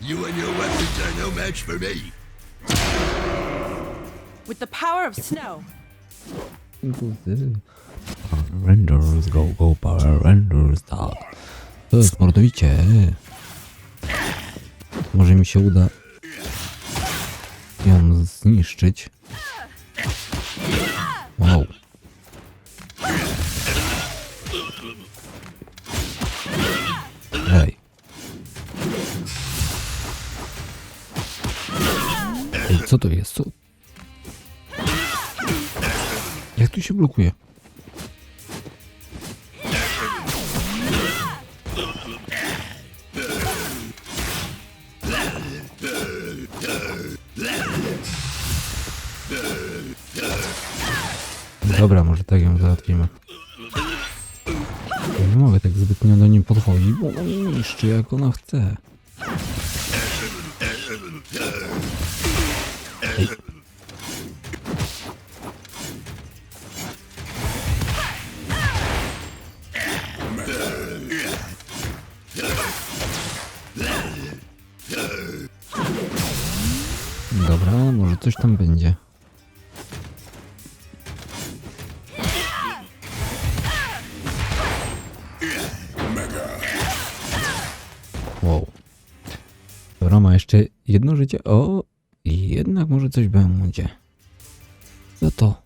You and your weapons are no match for me. With the power of snow, Power Rangers, go, go, Power Rangers, tak. To jest mordowicie. Może mi się uda ją zniszczyć. Wow. Co to jest? Co? Jak tu się blokuje? Dobra, może tak ją załatwimy. Ja nie mogę tak zbytnio do niej podchodzić, bo mnie niszczy jak ona chce. Tam będzie. Wow. Dobra, ma jeszcze jedno życie. O, jednak może coś będzie. Co to?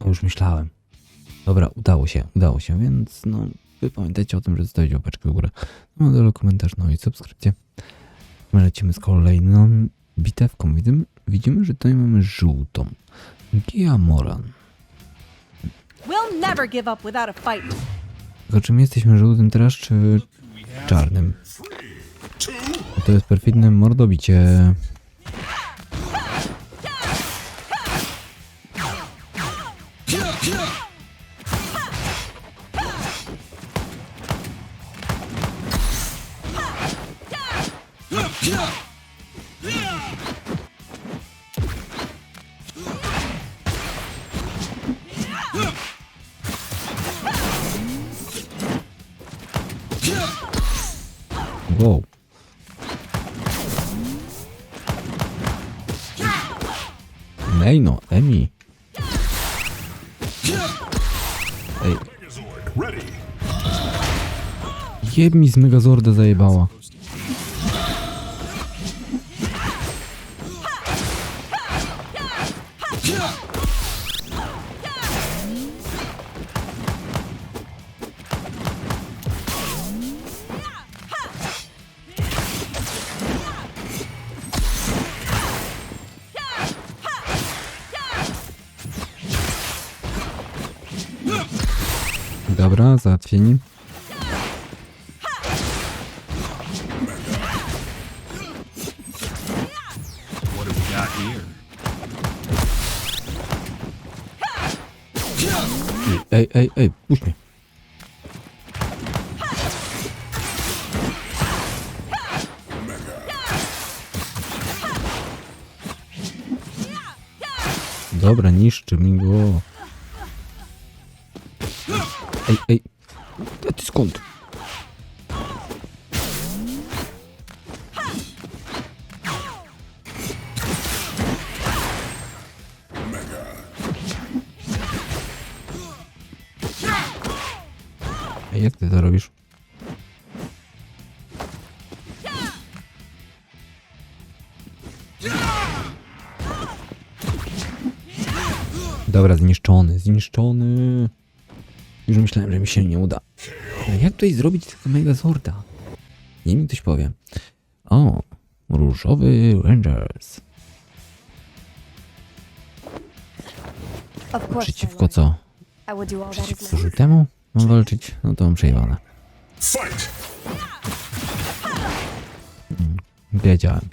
No już myślałem. Dobra, udało się, udało się, więc no, wy pamiętajcie o tym, że zostawić łapeczkę w górę. No, dole komentarz, no i subskrypcję. My lecimy z kolejną bitewką. Widzimy, widzimy, że tutaj mamy żółtą. Gia Moran. we'll never give up without a fight. Tylko czy my jesteśmy żółtym teraz, czy czarnym? To jest perfidne mordobicie. Wow. Ej no, Emi. Ej. Jeb mi z Megazorda zajebała. Dobra, załatwieni. Ej, ej, ej, puść mnie. Dobra, niszczy mi go. Ej, ej. A ty skąd? Ej, jak ty to robisz? Dobra, zniszczony, zniszczony. Myślałem, że mi się nie uda. Ale jak tutaj zrobić tego Megazorda? Nie mi ktoś powie. O, różowy Rangers. Przeciwko co? Przeciwko żółtemu? Mam walczyć? No to mam przejwane. Fight! Wiedziałem.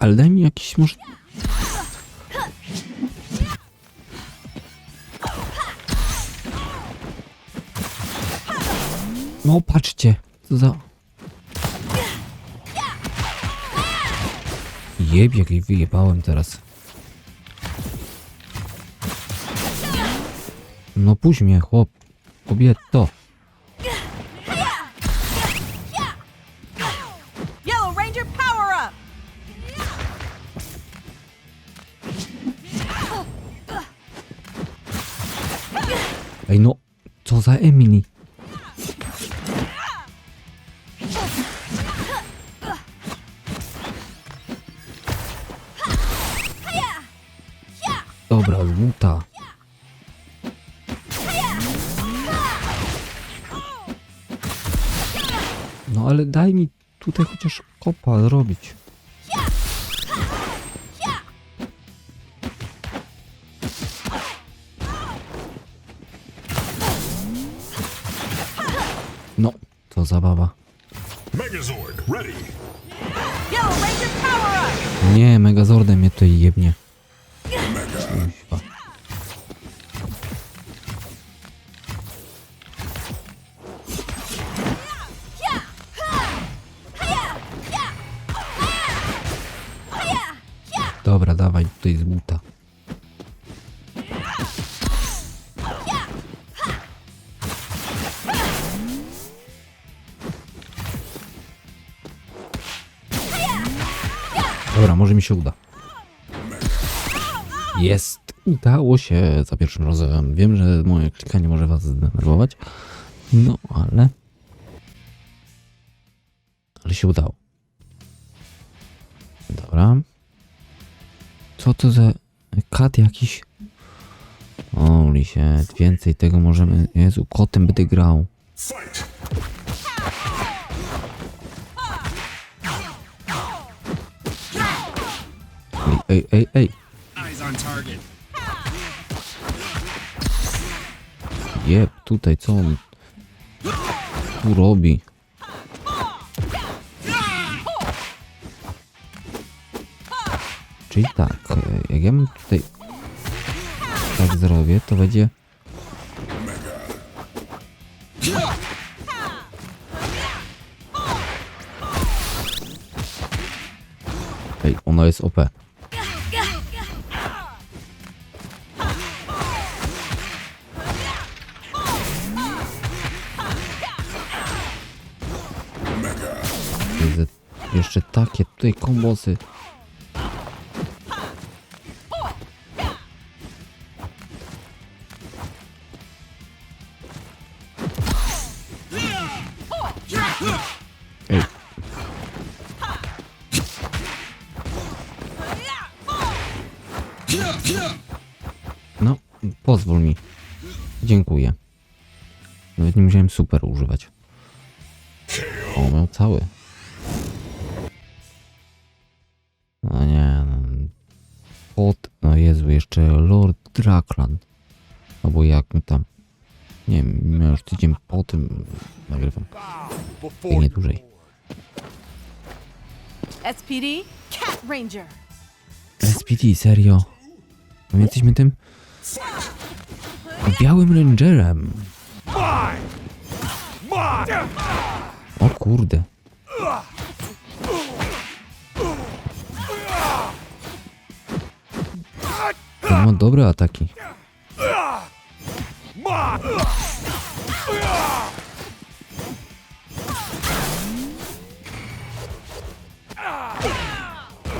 Ale daj mi jakiś może... No patrzcie, co za... Jeb, jak jej wyjebałem teraz. No puść mnie, chłop. Kobieto. Za Emily? Dobra, zmuta. No ale daj mi tutaj chociaż kopa zrobić. Zabawa. Megazord, ready. Yellow Ranger, power up! Nie, Megazordem mnie tutaj jebnie. Może mi się uda. Jest! Udało się za pierwszym razem. Wiem, że moje klikanie może was zdenerwować. No, ale... Ale się udało. Dobra. Co to za kat jakiś? O, się, więcej tego możemy... Jezu, kotem będę grał. Fight. Ej, ej, ej. Jeb, tutaj co on tu robi? Czyli tak, e, jak ja bym tutaj tak zrobię, to będzie... Ej, ona jest OP. jeszcze takie tutaj kombosy. Ej. SPD, Cat Ranger. SPD, serio? My jesteśmy tym białym rangerem. O kurde. On ma dobre ataki.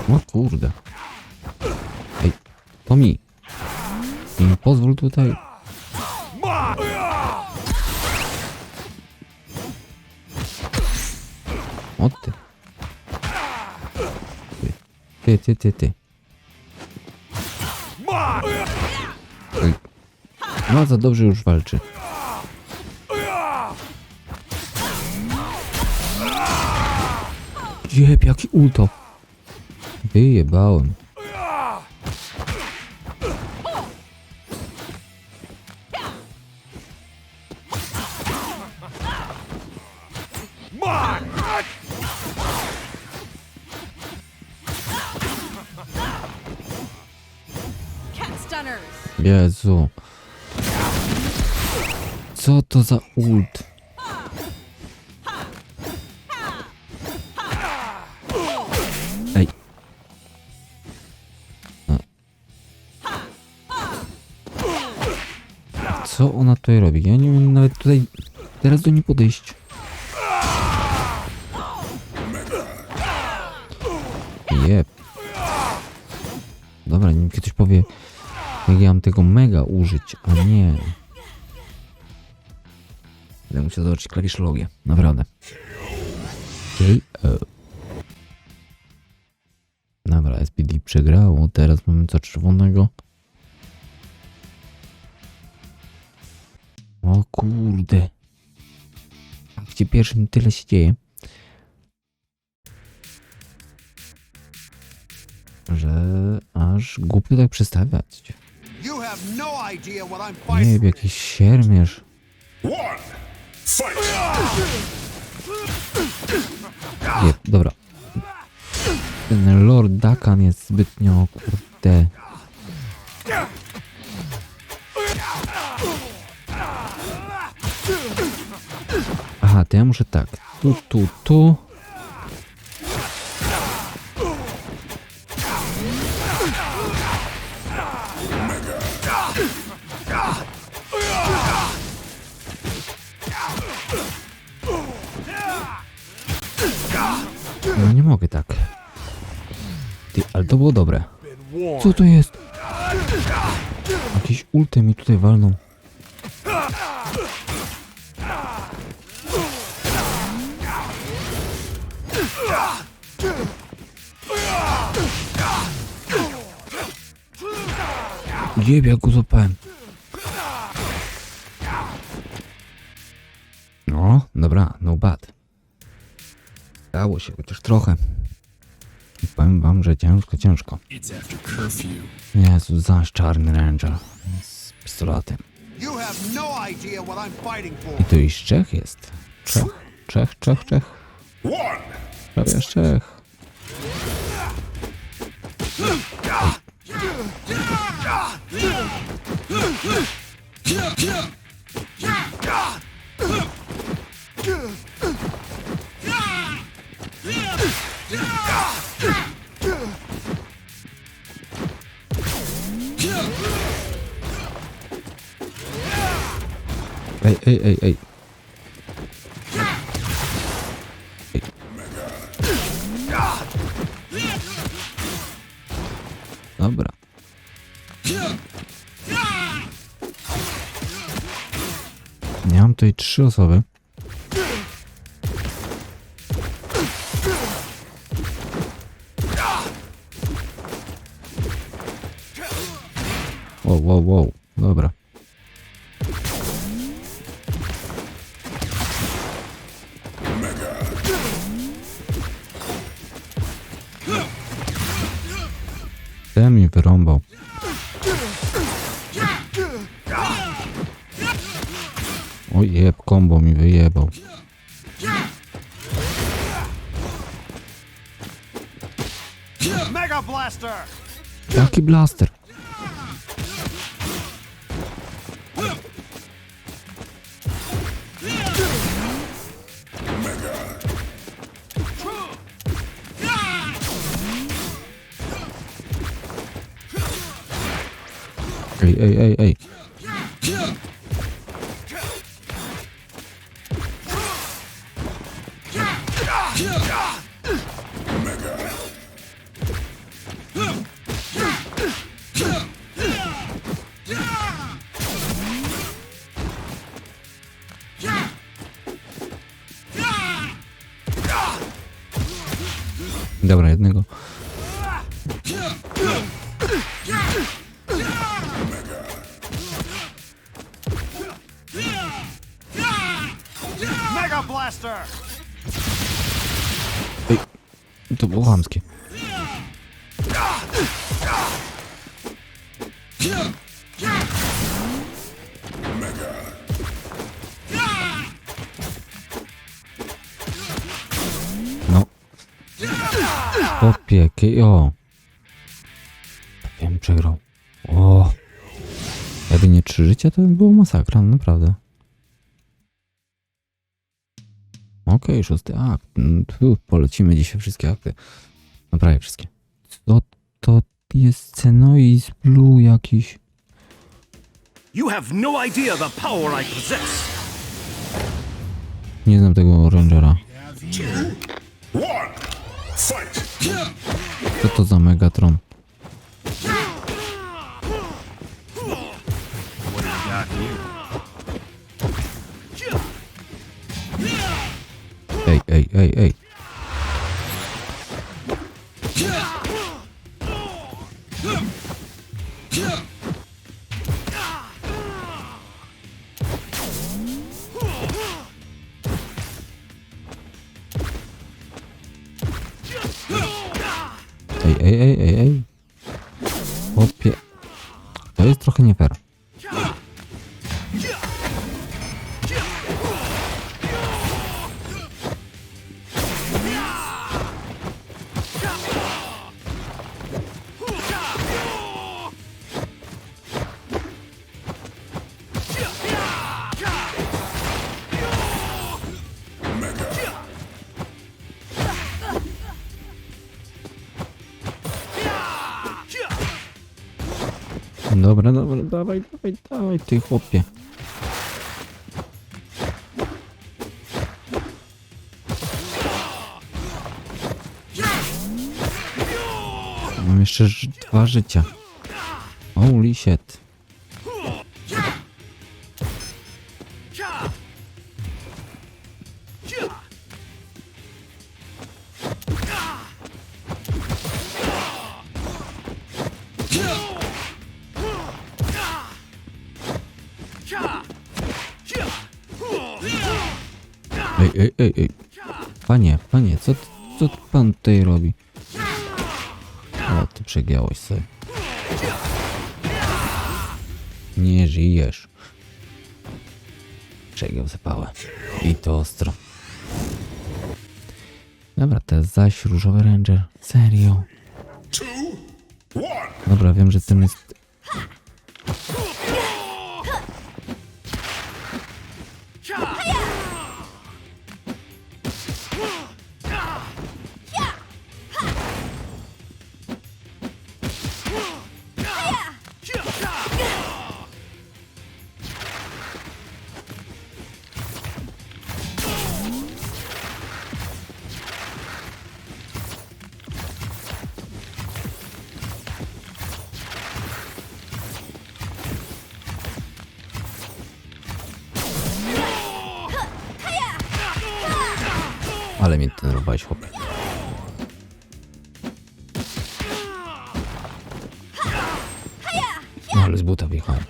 O kurde. Ej, Tomi. Nie pozwól tutaj. O ty. Ty, ty, ty, ty. Ej. No za dobrze już walczy. Jeb, jaki ulto. Wyjebałem. Cat Stunners. Jezu. Co to za ult? Co ona tutaj robi? Ja nie wiem nawet tutaj teraz do niej podejść. Jep. Dobra, nim ktoś powie, jak ja mam tego mega użyć, a nie. Będę musiał zobaczyć klawiszologię, naprawdę. KO. Dobra, SPD przegrało, teraz mamy co czerwonego. Kurde. Gdzie pierwszym tyle się dzieje. Że aż głupio tak przestawiać. No Nie wiem, jakiś siermierz. Nie, dobra. Ten Lord Dakan jest zbytnio kurde. To ja muszę tak. Tu, tu, tu. No nie mogę tak. Ty, ale to było dobre. Co to jest? Jakiś ulty mi tutaj walną. Jeb, jak go złapałem. No, dobra, no bad. Dało się, chociaż trochę. I powiem wam, że ciężko, ciężko. Jezu, zaś czarny ranger z pistoletem. No. I tu już Czech jest. Czech, Czech, Czech, Czech. Prawie Czech. Ej, ej, ej, ej. Dobra. Tutaj trzy osoby. Wow, wow, wow. Dobra. Kombo mi wyjebał. Mega Blaster! Jaki blaster? Ej, ej, ej, ej. Dobra, jednego. Mega Blaster! To było chamskie. Chłopie, o. Wiem, przegrał. O. Jakby nie trzy życia, to by było masakra, no naprawdę. Okej, szósty akt. Mm, Tu polecimy dzisiaj wszystkie akty. No prawie wszystkie. Co to jest Cenois Blue jakiś? You have no idea the power I possess. Nie znam tego Rangera. One. Fight. Co to za Megatron? Ej, ej, ej, ej. Ej, ej, ej, ej, ej. Dobra, dobra, dawaj, dawaj, dawaj, ty chłopie. Mam jeszcze dwa życia. Holy shit. Ej, ej. Panie, panie, co, co pan tutaj robi? O, ty przegiąłeś sobie. Nie żyjesz. Przegiął zapałę. I to ostro. Dobra, to jest zaś różowy ranger. Serio. Dobra, wiem, że ten jest... Ale mnie denerwowałeś, chłopie. No ale z buta wjechałem.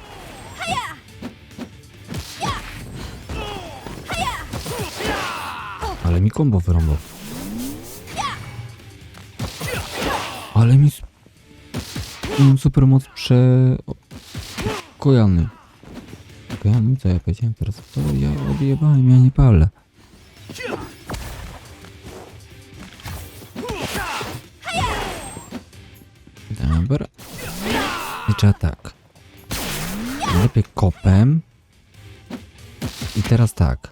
Ale mi kombo wyrąbał. Ale mi... Mam super moc prze... Kojany. Kojany? Co ja powiedziałem teraz? To ja odjebałem, ja nie palę. Trzeba tak. Lepiej kopem. I teraz tak.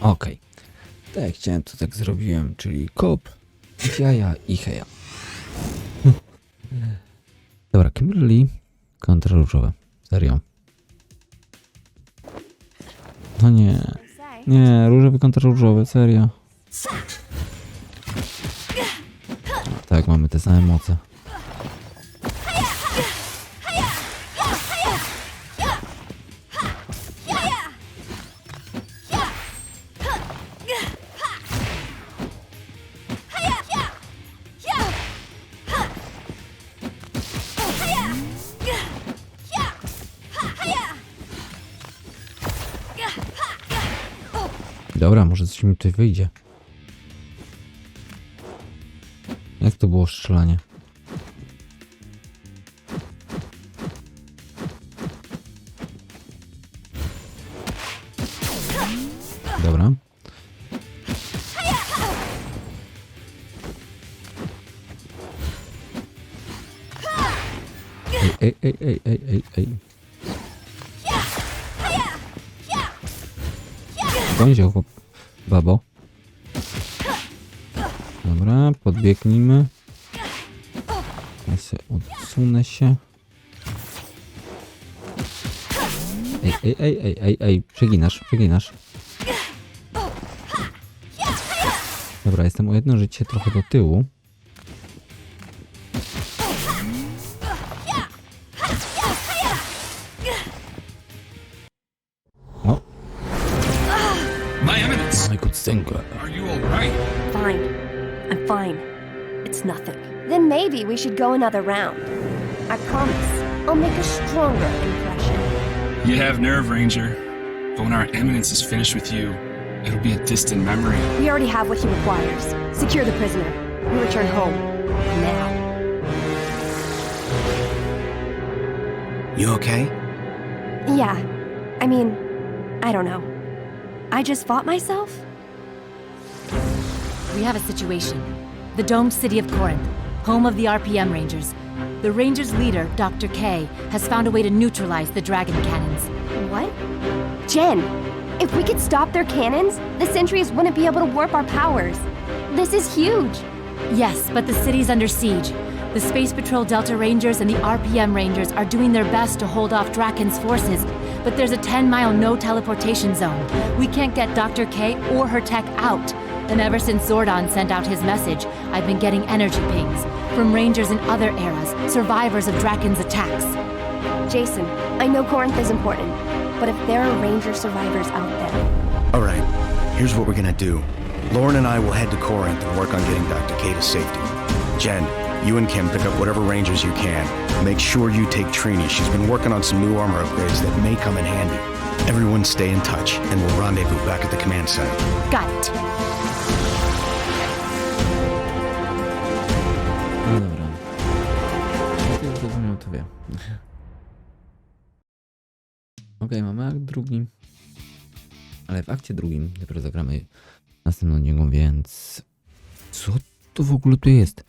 Okej. Tak jak chciałem, to tak zrobiłem, czyli kop, jaja i heja. Dobra, Kimberly kontra różowe. Serio. No nie. Nie, różowy kontra różowy, serio. Tak, mamy te same moce. Dobra, może coś mi tutaj wyjdzie. Było strzelanie? Dobra. Ej, ej, ej, ej, ej, ej. Skąd chłop... Babo? Dobra, podbiegnijmy. Ja sobie odsunę się. Ej, ej, ej, ej, ej, ej, przeginasz, przeginasz. Dobra, jestem o jedno życie trochę do tyłu. Then maybe we should go another round. I promise. I'll make a stronger impression. You have nerve, Ranger. But when our Eminence is finished with you, it'll be a distant memory. We already have what he requires. Secure the prisoner. We return home. Now. You okay? Yeah. I mean, I don't know. I just fought myself? We have a situation. The domed city of Corinth, home of the RPM Rangers. The Rangers' leader, Dr. K, has found a way to neutralize the dragon cannons. What? Jen, if we could stop their cannons, the sentries wouldn't be able to warp our powers. This is huge. Yes, but the city's under siege. The Space Patrol Delta Rangers and the RPM Rangers are doing their best to hold off Draken's forces, but there's a 10 mile no teleportation zone. We can't get Dr. K or her tech out. And ever since Zordon sent out his message, I've been getting energy pings from Rangers in other eras, survivors of Draken's attacks. Jason, I know Corinth is important, but if there are Ranger survivors out there, All right, here's what we're gonna do. Lauren and I will head to Corinth and work on getting Dr. K to safety. Jen, you and Kim pick up whatever Rangers you can. Make sure you take Trini. She's been working on some new armor upgrades that may come in handy. Everyone stay in touch, and we'll rendezvous back at the command center. Got it. To wie. Okej, mamy akt drugi. Ale w akcie drugim dopiero zagramy następną niego, więc... Co to w ogóle tu jest?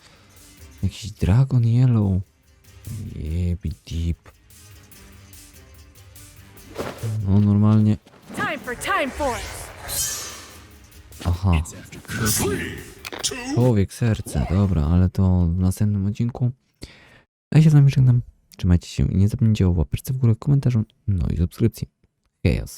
Jakiś Dragon Yellow. Jebi deep. No normalnie... Time for Time Force. Aha. Człowiek, serce, dobra, ale to w następnym odcinku. A ja się z wami żegnam. Trzymajcie się i nie zapomnijcie o łapeczce w górę, komentarzu, no i subskrypcji. Chaos.